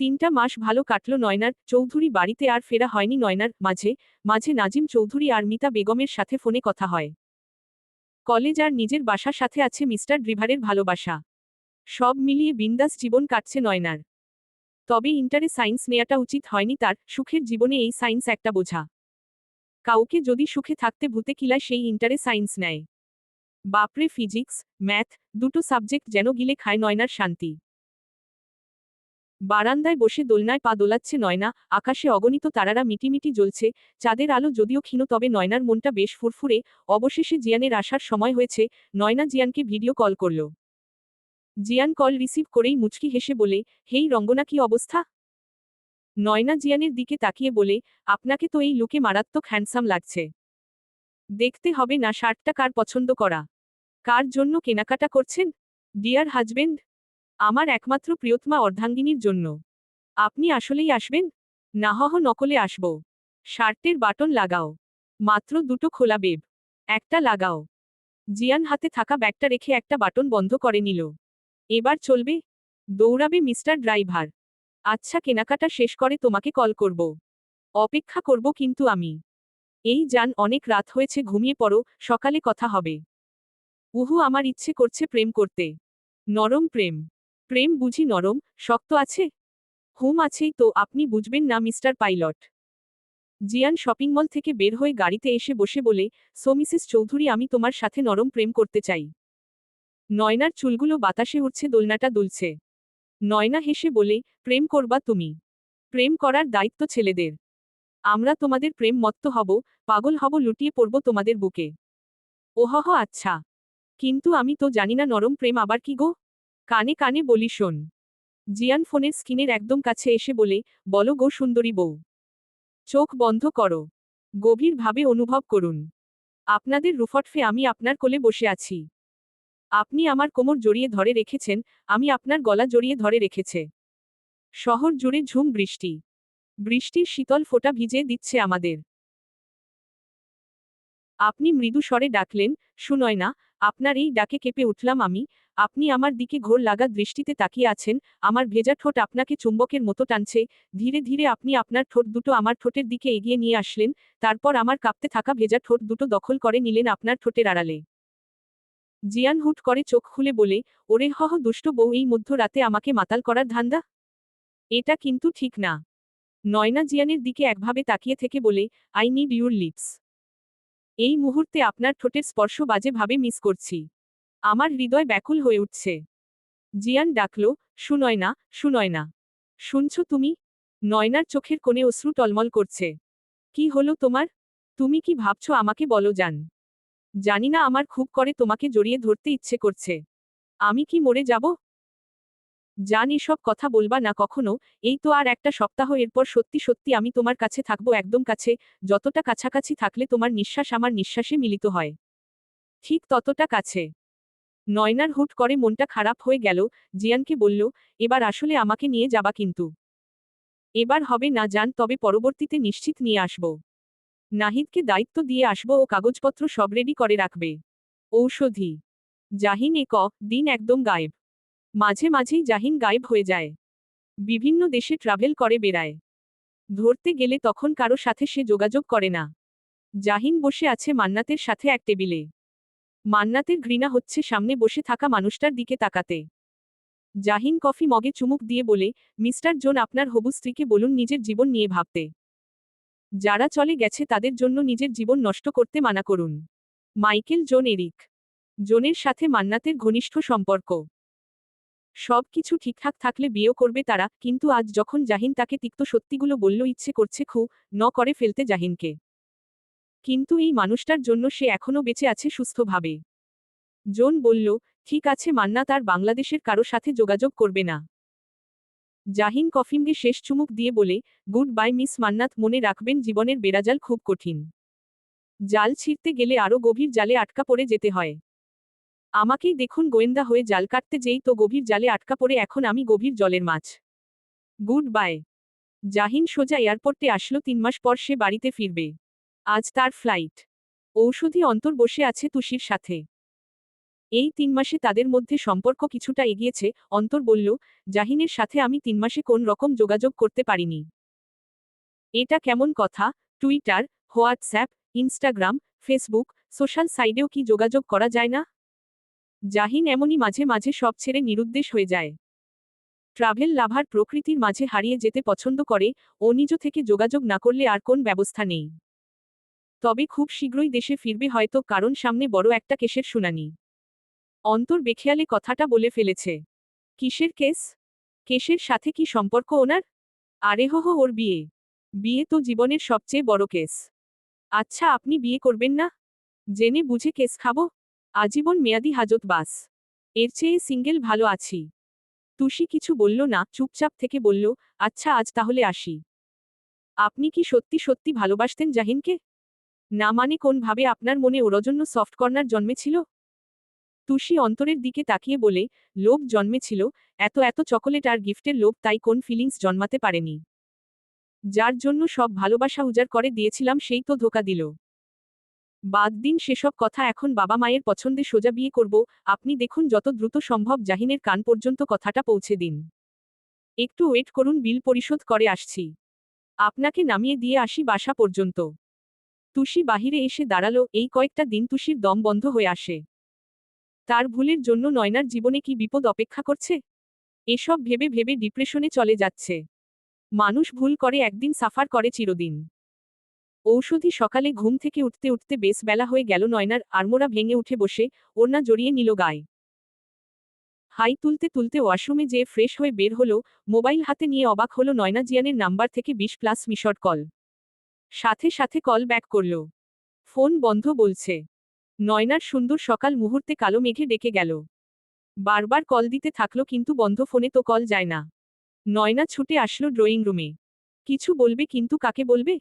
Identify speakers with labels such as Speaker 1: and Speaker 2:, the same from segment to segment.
Speaker 1: তিনটা মাস ভালো কাটল নয়নার, চৌধুরী বাড়িতে আর ফেরা হয়নি নয়নার মাঝে মাঝে নাজিম চৌধুরী আর মিতা বেগমের সাথে ফোনে কথা হয়। কলেজ আর নিজের বাসার সাথে আছে মিস্টার ড্রিভারের ভালোবাসা। সব মিলিয়ে বিন্দাস জীবন কাটছে নয়নার। তবে ইন্টারে সায়েন্স নেয়াটা উচিত হয়নি তার, সুখের জীবনে এই সায়েন্স একটা বোঝা। কাউকে যদি সুখে থাকতে ভূতে কিলায় সেই ইন্টারে সায়েন্স নেয়। বাপরে ফিজিক্স, ম্যাথ, দুটো সাবজেক্ট যেন গিলে খায় নয়নার শান্তি। বারান্দায় বসে দোলনায় পা দোলাচ্ছে নয়না, আকাশে অগণিত তারারা মিটিমিটি জ্বলছে, চাঁদের আলো যদিও ক্ষীণ তবে নয়নার মনটা বেশ ফুরফুরে, অবশেষে জিয়ানের আসার সময় হয়েছে, নয়না জিয়ানকে ভিডিও কল করল। জিয়ান কল রিসিভ করেই মুচকি হেসে বলে, হেই রঙ্গনা, কি অবস্থা? নয়না জিয়ানের দিকে তাকিয়ে বলে, আপনাকে তো এই লুকে মারাত্মক হ্যান্ডসাম লাগছে। দেখতে হবে না, শার্টটা কার পছন্দ করা? কার জন্য কেনাকাটা করছেন? Dear husband? আমার একমাত্র প্রিয়তমা অর্ধাঙ্গিনীর জন্য। আপনি আসলেই আসবেন? নাহহ নকলে আসব। শার্টের বাটন লাগাও। মাত্র দুটো খোলা বেব। একটা লাগাও। জিয়ান হাতে থাকা ব্যাগটা রেখে একটা বাটন বন্ধ করে নিল। এবার চলবে? দৌড়াবে মিস্টার ড্রাইভার। আচ্ছা কেনাকাটা শেষ করে তোমাকে কল করব। অপেক্ষা করব কিন্তু আমি। এই যান, অনেক রাত হয়েছে, ঘুমিয়ে পড়ো, সকালে কথা হবে। উহু, আমার ইচ্ছে করছে প্রেম করতে। নরম প্রেম। প্রেম বুঝি নরম, শক্ত আছে? হুম আছেই তো, আপনি বুঝবেন না, মিস্টার পাইলট। জিয়ান শপিং মল থেকে বের হয়ে গাড়িতে এসে বসে বলে, সো মিসেস চৌধুরী, আমি তোমার সাথে নরম প্রেম করতে চাই। নয়নার চুলগুলো বাতাসে উঠছে দোলনাটা দুলছে। নয়না হেসে বলে, প্রেম করবা তুমি। প্রেম করার দায়িত্ব ছেলেদের। আমরা তোমাদের প্রেম মত্ত হব, পাগল হব, লুটিয়ে পড়ব তোমাদের বুকে। ওহহ আচ্ছা। কিন্তু আমি তো জানি না নরম প্রেম আবার কি গো? কানে কানে বলি, শোন। জিয়ান ফোনের স্ক্রিনের একদম কাছে এসে বলে, বলো গো সুন্দরী বউ। চোখ বন্ধ করো। গভীরভাবে অনুভব করুন। আপনাদের রুফটফে আমি আপনার কোলে বসে আছি। আপনি আমার কোমর জড়িয়ে ধরে রেখেছেন, আমি আপনার গলা জড়িয়ে ধরে রেখেছে। শহর জুড়ে ঝুম বৃষ্টি। বৃষ্টির শীতল ফোঁটা ভিজে দিচ্ছে আমাদের। আপনি মৃদু স্বরে ডাকলেন শুনয় না আপনার এই ডাকে কেঁপে উঠলাম আমি, আপনি আমার দিকে ঘোর লাগা দৃষ্টিতে তাকিয়ে আছেন, আমার ভেজা ঠোঁট আপনাকে চুম্বকের মতো টানছে, ধীরে ধীরে আপনি আপনার ঠোঁট দুটো আমার ঠোঁটের দিকে এগিয়ে নিয়ে আসলেন, তারপর আমার কাঁপতে থাকা ভেজা ঠোঁট দুটো দখল করে নিলেন আপনার ঠোঁটের আড়ালে। জিয়ান হুট করে চোখ খুলে বলে, ওরে হহ দুষ্ট বউ, এই মধ্য রাতে আমাকে মাতাল করার ধান্দা? এটা কিন্তু ঠিক না। নয়না জিয়ানের দিকে একভাবে তাকিয়ে থেকে বলে আই নিড ইউর লিপস এই মুহূর্তে আপনার ঠোঁটের স্পর্শ বাজেভাবে মিস করছি। আমার হৃদয় ব্যাকুল হয়ে উঠছে। জিয়ান ডাকল শুনয় না শুনয় না শুনছ তুমি? নয়নার চোখের কোণে অশ্রু টলমল করছে। কি হলো তোমার? তুমি কি ভাবছ আমাকে বলো যান জানি না আমার খুব করে তোমাকে জড়িয়ে ধরতে ইচ্ছে করছে। আমি কি মরে যাব? জান এসব কথা বলবা না কখনো, এই তো আর একটা সপ্তাহ, এরপর সত্যি সত্যি আমি তোমার কাছে থাকব একদম কাছে, যতটা কাছাকাছি থাকলে তোমার নিঃশ্বাস আমার নিঃশ্বাসে মিলিত হয়। ঠিক ততটা কাছে। নয়নার হুট করে মনটা খারাপ হয়ে গেল, জিয়ানকে বলল, এবার আসলে আমাকে নিয়ে যাবা কিন্তু। এবার হবে না যান তবে পরবর্তীতে নিশ্চিত নিয়ে আসব। নাহিদকে দায়িত্ব দিয়ে আসব ও কাগজপত্র সব রেডি করে রাখবে। ঔষধি। জাহিন এ ক, দিন একদম গায়েব। মাঝে মাঝেই জাহিন গায়েব হয়ে যায়। বিভিন্ন দেশে ট্রাভেল করে বেড়ায়। ধরতে গেলে তখন কারও সাথে সে যোগাযোগ করে না। জাহিন বসে আছে মান্নাতের সাথে এক টেবিলে। মান্নাতের ঘৃণা হচ্ছে সামনে বসে থাকা মানুষটার দিকে তাকাতে। জাহিন কফি মগে চুমুক দিয়ে বলে, মিস্টার জোন, আপনার হবু স্ত্রীকে বলুন নিজের জীবন নিয়ে ভাবতে। যারা চলে গেছে তাদের জন্য নিজের জীবন নষ্ট করতে মানা করুন। Michael, Jon, Eric. জোনের সাথে মান্নাতের ঘনিষ্ঠ সম্পর্ক। সব কিছু ঠিকঠাক থাকলে বিয়েও করবে তারা, কিন্তু আজ যখন জাহিন তাকে তিক্ত সত্যিগুলো বলল, ইচ্ছে করছে খু, ন করে ফেলতে জাহিনকে। কিন্তু এই মানুষটার জন্য সে এখনও বেঁচে আছে সুস্থভাবে। জোন বলল, ঠিক আছে মান্না, তার বাংলাদেশের কারও সাথে যোগাযোগ করবে না। জাহিন কফিমকে শেষ চুমুক দিয়ে বলে, গুড বাই মিস মান্নাত, মনে রাখবেন জীবনের বেড়াজাল খুব কঠিন। জাল ছিঁড়তে গেলে আরও গভীর জালে আটকা পড়ে যেতে হয়। আমাকেই দেখুন গোয়েন্দা হয়ে জাল কাটতে যেই তো গভীর জালে আটকা পড়ে এখন আমি গভীর জলের মাছ। Good bye. জাহিন সোজা এয়ারপোর্টে আসলো তিন মাস পর সে বাড়িতে ফিরবে। আজ তার ফ্লাইট। ঔষধি অন্তর বসে আছে তুষির সাথে। এই তিন মাসে তাদের মধ্যে সম্পর্ক কিছুটা এগিয়েছে, অন্তর বলল, জাহিনের সাথে আমি তিন মাসে কোন রকম যোগাযোগ করতে পারিনি। এটা কেমন কথা, Twitter, WhatsApp, Instagram, Facebook, social সাইডেও কি যোগাযোগ করা যায় না? জাহিন এমনই মাঝে মাঝে সব ছেড়ে নিরুদ্দেশ হয়ে যায়। ট্রাভেল লাভার প্রকৃতির মাঝে হারিয়ে যেতে পছন্দ করে, ও নিজ থেকে যোগাযোগ না করলে আর কোন ব্যবস্থা নেই। তবে খুব শীঘ্রই দেশে ফিরবে হয়তো, কারণ সামনে বড় একটা কেসের শুনানি। অন্তর বেখেয়ালে কথাটা বলে ফেলেছে। কিসের কেস? কেসের সাথে কি সম্পর্ক ওনার? আরে হো ওর বিয়ে। বিয়ে তো জীবনের সবচেয়ে বড় কেস। আচ্ছা আপনি বিয়ে করবেন না? জেনে বুঝে কেস খাব? আজীবন মেয়াদি হাজত বাস। এর চেয়ে সিঙ্গেল ভালো আছি। তুষি কিছু বলল না, চুপচাপ থেকে বলল আচ্ছা আজ তাহলে আসি। আপনি কি সত্যি সত্যি ভালোবাসতেন জাহিনকে? না মানে কোনভাবে আপনার মনে ওর জন্য সফট কর্নার জন্মেছিল? তুষি অন্তরের দিকে তাকিয়ে বলে, লোভ জন্মেছিল, এত এত চকোলেট আর গিফটের লোভ, তাই কোন ফিলিংস জন্মাতে পারেনি। যার জন্য সব ভালোবাসা উজাড় করে দিয়েছিলাম, সেই তো ধোকা দিল। বাদ দিন সেসব কথা, এখন বাবা মায়ের পছন্দে সোজা বিয়ে করব। আপনি দেখুন যত দ্রুত সম্ভব জাহিনের কান পর্যন্ত কথাটা পৌঁছে দিন। একটু ওয়েট করুন, বিল পরিশোধ করে আসছি। আপনাকে নামিয়ে দিয়ে আসি বাসা পর্যন্ত। তুষি বাহিরে এসে দাঁড়াল, এই কয়েকটা দিন তুষির দম বন্ধ হয়ে আসে। তার ভুলের জন্য নয়নার জীবনে কি বিপদ অপেক্ষা করছে? এসব ভেবে ভেবে ডিপ্রেশনে চলে যাচ্ছে। মানুষ ভুল করে একদিন সাফার করে চিরদিন। ঔষধি সকালে ঘুম থেকে উঠতে উঠতে বেশ বেলা হয়ে গেল নয়নার আড়মোড়া ভেঙে উঠে বসে ওড়না জড়িয়ে নিল গায়ে। হাই তুলতে তুলতে ওয়াশরুমে যেয়ে ফ্রেশ হয়ে বের হলো, মোবাইল হাতে নিয়ে অবাক হলো নয়না জিয়ানের নাম্বার থেকে বিশ প্লাস মিশড কল। সাথে সাথে কল ব্যাক করল। ফোন বন্ধ বলছে। নয়নার সুন্দর সকাল মুহূর্তে কালো মেঘে ডেকে গেল। বারবার কল দিতে থাকল কিন্তু বন্ধ ফোনে তো কল যায় না। নয়না ছুটে আসলো ড্রয়িং রুমে। কিছু বলবে কিন্তু কাকে বলবে?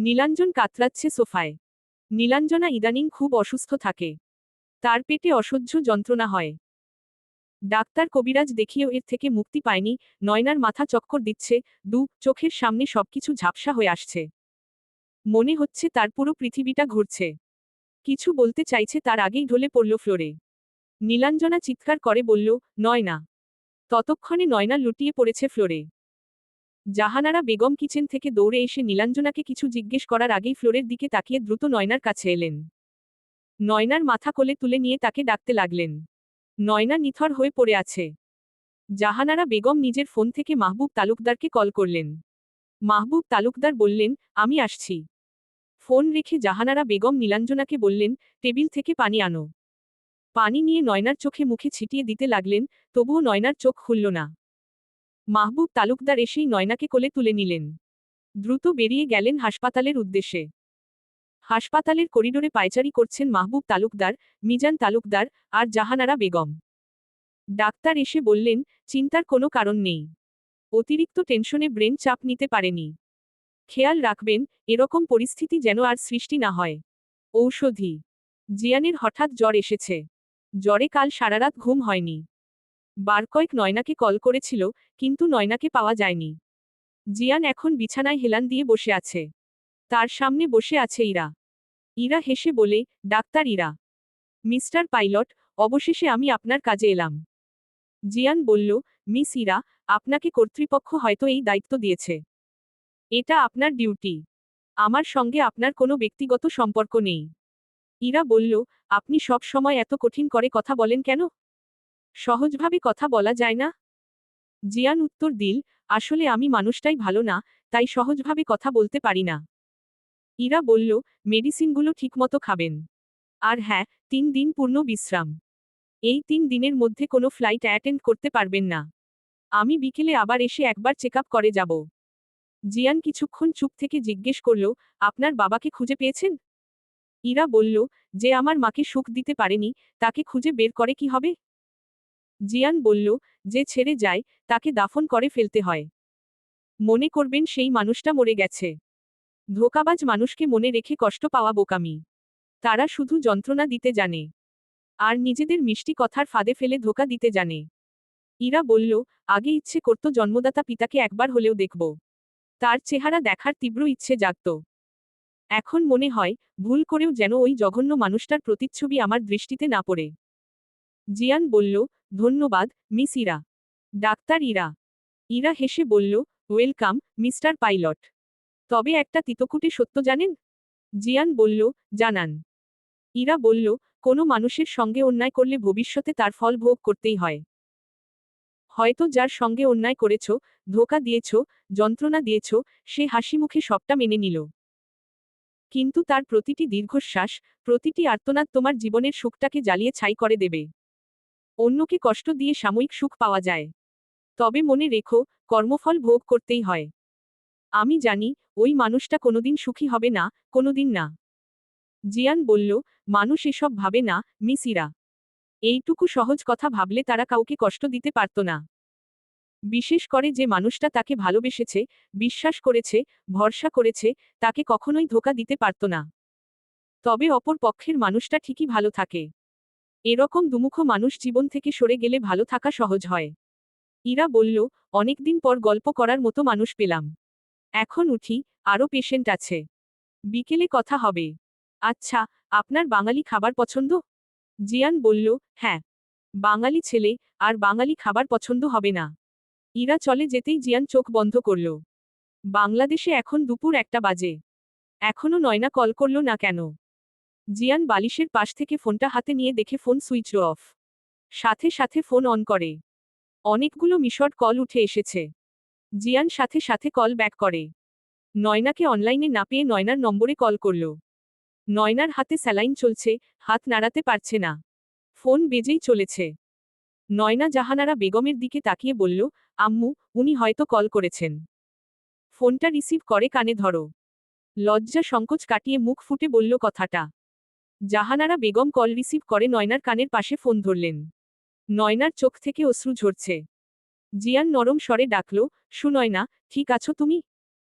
Speaker 1: নীলাঞ্জন কাতরাচ্ছে সোফায়। নীলাঞ্জনা ইদানিং খুব অসুস্থ থাকে। তার পেটে অসহ্য যন্ত্রণা হয়। ডাক্তার কবিরাজ দেখিয়েও এর থেকে মুক্তি পায়নি, নয়নার মাথা চক্কর দিচ্ছে, দু, চোখের সামনে সবকিছু ঝাপসা হয়ে আসছে। মনে হচ্ছে তার পুরো পৃথিবীটা ঘুরছে। কিছু বলতে চাইছে তার আগেই ঢলে পড়ল ফ্লোরে। নীলাঞ্জনা চিৎকার করে বলল, নয়না। ততক্ষণে নয়না লুটিয়ে পড়েছে ফ্লোরে। জাহানারা বেগম কিচেন থেকে দৌড়ে এসে নীলাঞ্জনাকে কিছু জিজ্ঞেস করার আগেই ফ্লোরের দিকে তাকিয়ে দ্রুত নয়নার কাছে এলেন। নয়নার মাথা কোলে তুলে নিয়ে তাকে ডাকতে লাগলেন। নয়না নিথর হয়ে পড়ে আছে। জাহানারা বেগম নিজের ফোন থেকে মাহবুব তালুকদারকে কল করলেন। মাহবুব তালুকদার বললেন, আমি আসছি। ফোন রেখে জাহানারা বেগম নীলাঞ্জনাকে বললেন, টেবিল থেকে পানি আনো। পানি নিয়ে নয়নার চোখে মুখে ছিটিয়ে দিতে লাগলেন, তবুও নয়নার চোখ খুলল না। মাহবুব তালুকদার এসেই নয়নাকে কোলে তুলে নিলেন। দ্রুত বেরিয়ে গেলেন হাসপাতালের উদ্দেশ্যে। হাসপাতালের করিডোরে পায়চারি করছেন মাহবুব তালুকদার, মিজান তালুকদার আর জাহানারা বেগম। ডাক্তার এসে বললেন, চিন্তার কোনো কারণ নেই। অতিরিক্ত টেনশনে ব্রেন চাপ নিতে পারেনি। খেয়াল রাখবেন, এরকম পরিস্থিতি যেন আর সৃষ্টি না হয়। ঔষধি। জিয়ানের হঠাৎ জ্বর এসেছে। জ্বরে কাল সারারাত ঘুম হয়নি। বার কয়েক নয়নাকে কল করেছিল, কিন্তু নয়নাকে পাওয়া যায়নি। জিয়ান এখন বিছানায় হেলান দিয়ে বসে আছে। তার সামনে বসে আছে ইরা। ইরা হেসে বলে, ডাক্তার ইরা। মিস্টার পাইলট, অবশেষে আমি আপনার কাজে এলাম। জিয়ান বলল, মিস ইরা, আপনাকে কর্তৃপক্ষ হয়তো এই দায়িত্ব দিয়েছে। এটা আপনার ডিউটি। আমার সঙ্গে আপনার কোনো ব্যক্তিগত সম্পর্ক নেই। ইরা বলল, আপনি সব সময় এত কঠিন করে কথা বলেন কেন? সহজভাবে কথা বলা যায় না? জিয়ান উত্তর দিল, আসলে আমি মানুষটাই ভালো না, তাই সহজভাবে কথা বলতে পারি না। ইরা বলল, মেডিসিনগুলো ঠিকমতো খাবেন। আর হ্যাঁ তিন দিন পূর্ণ বিশ্রাম। এই তিন দিনের মধ্যে কোনো ফ্লাইট অ্যাটেন্ড করতে পারবেন না। আমি বিকেলে আবার এসে একবার চেক করে যাব। জিয়ান কিছুক্ষণ চুপ থেকে জিজ্ঞেস করল, আপনার বাবাকে খুঁজে পেয়েছেন? ইরা বলল, যে আমার মাকে সুখ দিতে পারেনি, তাকে খুঁজে বের করে কি হবে? জিয়ান বলল, যে ছেড়ে যায়, তাকে দাফন করে ফেলতে হয়। মনে করবেন সেই মানুষটা মরে গেছে। ধোকাবাজ মানুষকে মনে রেখে কষ্ট পাওয়া বোকামি। তারা শুধু যন্ত্রণা দিতে জানে। আর নিজেদের মিষ্টি কথার ফাঁদে ফেলে ধোকা দিতে জানে। ইরা বলল, আগে ইচ্ছে করত জন্মদাতা পিতাকে একবার হলেও দেখব। তার চেহারা দেখার তীব্র ইচ্ছে জাগত। এখন মনে হয়, ভুল করেও যেন ওই জঘন্য মানুষটার প্রতিচ্ছবি আমার দৃষ্টিতে না পড়ে। জিয়ান বলল ধন্যবাদ, মিস ইরা। ডাক্তার ইরা। ইরা হেসে বলল, ওয়েলকাম, মিস্টার পাইলট। তবে একটা তিতকুটে সত্য জানেন? জিয়ান বলল, জানান। ইরা বলল, কোনো মানুষের সঙ্গে অন্যায় করলে ভবিষ্যতে তার ফল ভোগ করতেই হয়। হয়তো যার সঙ্গে অন্যায় করেছ, ধোকা দিয়েছ, যন্ত্রণা দিয়েছ, সে হাসি মুখে সবটা মেনে নিল। কিন্তু তার প্রতিটি দীর্ঘশ্বাস, প্রতিটি আর্তনাদ তোমার জীবনের সুখটাকে জ্বালিয়ে ছাই করে দেবে। অন্যকে কষ্ট দিয়ে সাময়িক সুখ পাওয়া যায়। তবে মনে রেখো, কর্মফল ভোগ করতেই হয়। আমি জানি, ওই মানুষটা কোনোদিন সুখী হবে না, কোনোদিন না। জিয়ান বলল, মানুষ এসব ভাবে না মিসিরা এইটুকু সহজ কথা ভাবলে তারা কাউকে কষ্ট দিতে পারত না। বিশেষ করে যে মানুষটা তাকে ভালোবেসেছে, বিশ্বাস করেছে, ভরসা করেছে, তাকে কখনোই ধোকা দিতে পারত না। তবে অপর পক্ষের মানুষটা ঠিকই ভালো থাকে। এরকম দুমুখ মানুষ জীবন থেকে সরে গেলে ভালো থাকা সহজ হয়। ইরা বলল, অনেকদিন পর গল্প করার মতো মানুষ পেলাম। এখন উঠি, আরও পেশেন্ট আছে। বিকেলে কথা হবে। আচ্ছা আপনার বাঙালি খাবার পছন্দ? জিয়ান বলল হ্যাঁ। বাঙালি ছেলে, আর বাঙালি খাবার পছন্দ হবে না। ইরা চলে যেতেই জিয়ান চোখ বন্ধ করল। বাংলাদেশে এখন দুপুর একটা বাজে। এখনও নয়না কল করল না কেন? জিয়ান বালিশের পাশ থেকে ফোনটা হাতে নিয়ে দেখে ফোন সুইচ অফ। সাথে সাথে ফোন অন করে। অনেকগুলো মিশর কল উঠে এসেছে। জিয়ান সাথে সাথে কল ব্যাক করে। নয়নাকে অনলাইনে না পেয়ে নয়নার নম্বরে কল করল। নয়নার হাতে স্যালাইন চলছে, হাত নাড়াতে পারছে না। ফোন বেজেই চলেছে। নয়না জাহানারা বেগমের দিকে তাকিয়ে বলল, আম্মু, উনি হয়তো কল করেছেন। ফোনটা রিসিভ করে কানে ধরো লজ্জা সংকোচ কাটিয়ে মুখ ফুটে বলল কথাটা। জাহানারা বেগম কল রিসিভ করে নয়নার কানের পাশে ফোন ধরলেন। নয়নার চোখ থেকে অশ্রু ঝরছে। জিয়ান নরম স্বরে ডাকল সুনয়না ঠিক আছো তুমি?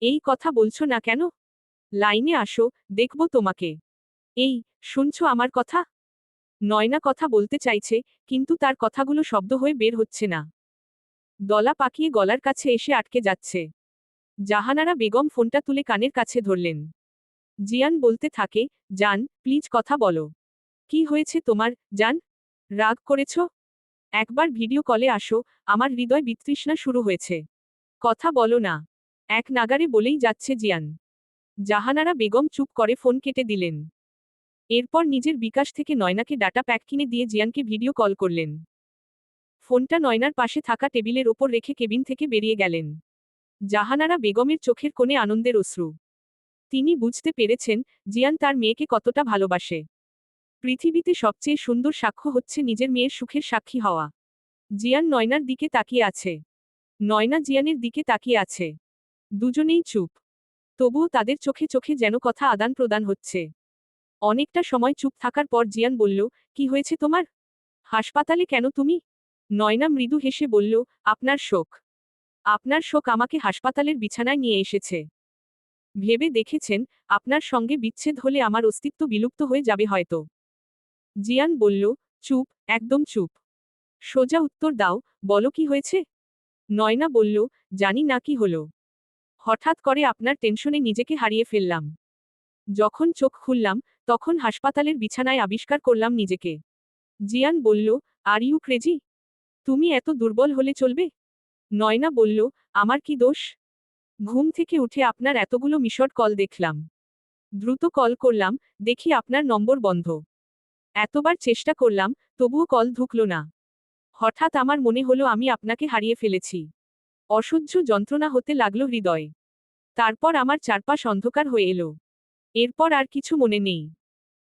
Speaker 1: এই কথা বলছো না কেন? লাইনে আসো, দেখব তোমাকে। এই, শুনছো আমার কথা? নয়না কথা বলতে চাইছে, কিন্তু তার কথাগুলো শব্দ হয়ে বের হচ্ছে না। দলা পাকিয়ে গলার কাছে এসে আটকে যাচ্ছে। জাহানারা বেগম ফোনটা তুলে কানের কাছে ধরলেন। জিয়ান বলতে থাকে, জান, প্লিজ কথা বলো। কি হয়েছে তোমার, জান? রাগ করেছ? একবার ভিডিও কলে আসো, আমার হৃদয় বিতৃষ্ণা শুরু হয়েছে। কথা বলো না এক নাগারে বলেই যাচ্ছে জিয়ান। জাহানারা বেগম চুপ করে ফোন কেটে দিলেন। এরপর নিজের বিকাশ থেকে নয়নাকে ডাটা প্যাক কিনে দিয়ে জিয়ানকে ভিডিও কল করলেন। ফোনটা নয়নার পাশে থাকা টেবিলের ওপর রেখে কেবিন থেকে বেরিয়ে গেলেন। জাহানারা বেগমের চোখের কোণে আনন্দের অশ্রু। তিনি বুঝতে পেরেছেন জিয়ান তার মেয়েকে কতটা ভালোবাসে। পৃথিবীতে সবচেয়ে সুন্দর সাক্ষ্য হচ্ছে নিজের মেয়ের সুখের সাক্ষী হওয়া। জিয়ান নয়নার দিকে তাকিয়ে আছে। নয়না জিয়ানের দিকে তাকিয়ে আছে। দুজনেই চুপ। তবুও তাদের চোখে চোখে যেন কথা আদান প্রদান হচ্ছে। অনেকটা সময় চুপ থাকার পর জিয়ান বলল, কি হয়েছে তোমার? হাসপাতালে কেন তুমি? নয়না মৃদু হেসে বলল, আপনার শোক। আপনার শোক আমাকে হাসপাতালের বিছানায় নিয়ে এসেছে। ভেবে দেখেছেন, আপনার সঙ্গে বিচ্ছেদ হলে আমার অস্তিত্ব বিলুপ্ত হয়ে যাবে হয়তো। জিয়ান বলল, চুপ, একদম চুপ। সোজা উত্তর দাও, বলো কি হয়েছে? নয়না বলল, জানি না কি হলো। হঠাৎ করে আপনার টেনশনে নিজেকে হারিয়ে ফেললাম। যখন চোখ খুললাম, তখন হাসপাতালের বিছানায় আবিষ্কার করলাম নিজেকে। জিয়ান বলল, আর ইউ ক্রেজি? তুমি এত দুর্বল হলে চলবে? নয়না বলল, আমার কি দোষ? ঘুম থেকে উঠে আপনার এতগুলো মিশর কল দেখলাম। দ্রুত কল করলাম, দেখি আপনার নম্বর বন্ধ। এতবার চেষ্টা করলাম, তবুও কল ঢুকল না। হঠাৎ আমার মনে হলো আমি আপনাকে হারিয়ে ফেলেছি। অসহ্য যন্ত্রণা হতে লাগল হৃদয়ে। তারপর আমার চারপাশ অন্ধকার হয়ে এলো। এরপর আর কিছু মনে নেই।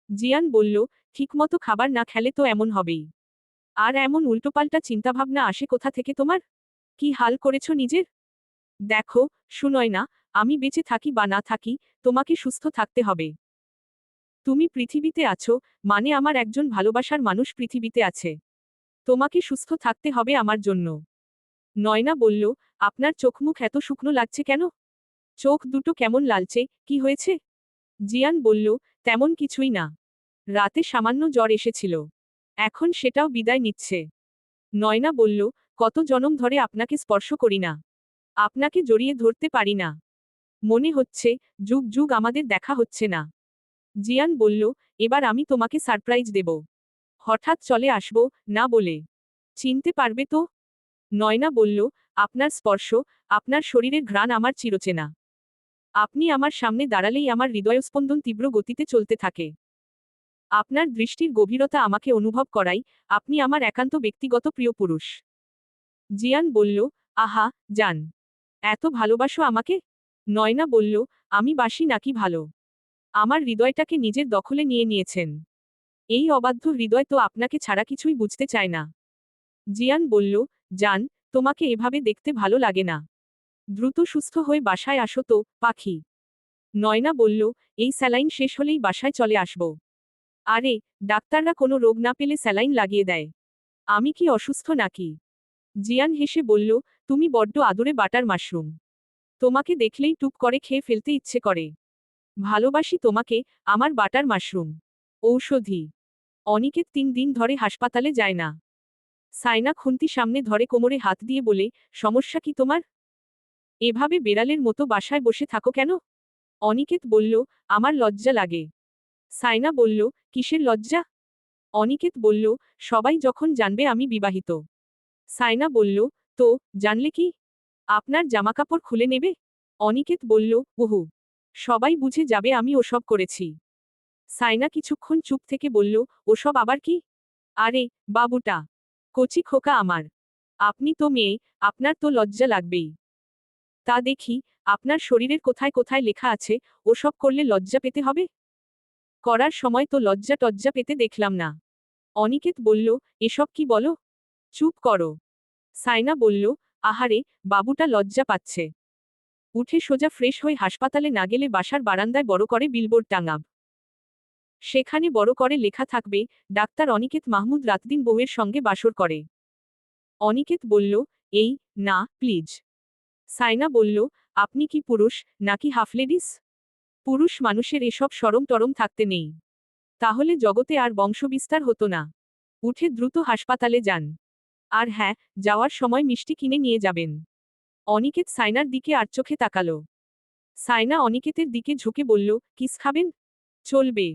Speaker 1: জিয়ান বলল, ঠিকমতো খাবার না খেলে তো এমন হবেই। আর এমন উল্টোপাল্টা চিন্তাভাবনা আসে কোথা থেকে তোমার? কি হাল করেছ নিজের? দেখো শুনয় না, আমি বেঁচে থাকি বা না থাকি, তোমাকে সুস্থ থাকতে হবে। তুমি পৃথিবীতে আছো মানে আমার একজন ভালোবাসার মানুষ পৃথিবীতে আছে। তোমাকে সুস্থ থাকতে হবে আমার জন্য। নয়না বলল, আপনার চোখমুখ এত শুকনো লাগছে কেন? চোখ দুটো কেমন লালচে, কি হয়েছে? জিয়ান বলল, তেমন কিছুই না। রাতে সামান্য জ্বর এসেছিল। এখন সেটাও বিদায় নিচ্ছে। নয়না বলল, কত জনম ধরে আপনাকে স্পর্শ করি না। আপনাকে জড়িয়ে ধরতে পারি না। মনে হচ্ছে, যুগ যুগ আমাদের দেখা হচ্ছে না। জিয়ান বলল, এবার আমি তোমাকে সারপ্রাইজ দেব। হঠাৎ চলে আসব, না বলে। চিনতে পারবে তো? নয়না বলল, আপনার স্পর্শ, আপনার শরীরের ঘ্রাণ আমার চিরচেনা। আপনি আমার সামনে দাঁড়ালেই আমার হৃদয়স্পন্দন তীব্র গতিতে চলতে থাকে। আপনার দৃষ্টির গভীরতা আমাকে অনুভব করাই, আপনি আমার একান্ত ব্যক্তিগত প্রিয় পুরুষ। জিয়ান বলল, আহা যান এত ভালোবাসো আমাকে? নয়না বলল, আমি বাসি নাকি ভালো? আমার হৃদয়টাকে নিজের দখলে নিয়ে নিয়েছেন। এই অবাধ্য হৃদয় তো আপনাকে ছাড়া কিছুই বুঝতে চায় না। জিয়ান বলল যান তোমাকে এভাবে দেখতে ভালো লাগে না। দ্রুত সুস্থ হয়ে বাসায় আসো তো, পাখি। নয়না বলল, এই স্যালাইন শেষ হলেই বাসায় চলে আসব। আরে, ডাক্তাররা কোনো রোগ না পেলে স্যালাইন লাগিয়ে দেয়। আমি কি অসুস্থ নাকি? জিয়ান হেসে বলল, তুমি বড্ড আদরে বাটার মাশরুম। তোমাকে দেখলেই টুক করে খেয়ে ফেলতে ইচ্ছে করে। ভালোবাসি তোমাকে, আমার বাটার মাশরুম। ঔষধি। অনিকেত তিন দিন ধরে হাসপাতালে যায় না। সাইনা খুন্তি সামনে ধরে কোমরে হাত দিয়ে বলে, সমস্যা কি তোমার? এভাবে বেড়ালের মতো বাসায় বসে থাকো কেন? অনিকেত বলল, আমার লজ্জা লাগে। সাইনা বলল, কিসের লজ্জা? অনিকেত বলল, সবাই যখন জানবে আমি বিবাহিত। সাইনা বলল, তো, জানলে কি? আপনার জামাকাপড় খুলে নেবে? অনিকেত বলল ওহু সবাই বুঝে যাবে আমি ওসব করেছি। সাইনা কিছুক্ষণ চুপ থেকে বলল, ওসব আবার কি? আরে, বাবুটা, কচি খোকা আমার। আপনি তো মেয়ে, আপনার তো লজ্জা লাগবেই। তা দেখি, আপনার শরীরের কোথায় কোথায় লেখা আছে, ওসব করলে লজ্জা পেতে হবে? করার সময় তো লজ্জা টজ্জা পেতে দেখলাম না। অনিকেত বলল, এসব কি বলো? চুপ করো। সাইনা বলল, আহারে, বাবুটা লজ্জা পাচ্ছে। উঠে সোজা ফ্রেশ হয়ে হাসপাতালে না গেলে বাসার বারান্দায় বড় করে বিলবোর্ড টাঙাব। সেখানে বড় করে লেখা থাকবে, ডাক্তার অনিকেত মাহমুদ রাতদিন বউয়ের সঙ্গে বাসর করে। অনিকেত বলল, এই, না, প্লিজ। সাইনা বলল, আপনি কি পুরুষ, নাকি হাফ লেডিস? পুরুষ মানুষের এসব সরম টরম থাকতে নেই। তাহলে জগতে আর বংশবিস্তার হতো না। উঠে দ্রুত হাসপাতালে যান। আর হ্যাঁ যাওয়ার সময় মিষ্টি কিনে নিয়ে যাবেন। অনিকেত সাইনার দিকে আর চোখে তাকালো। সাইনা অনিকেতের দিকে ঝুঁকে বলল, কিস খাবেন? চলবে।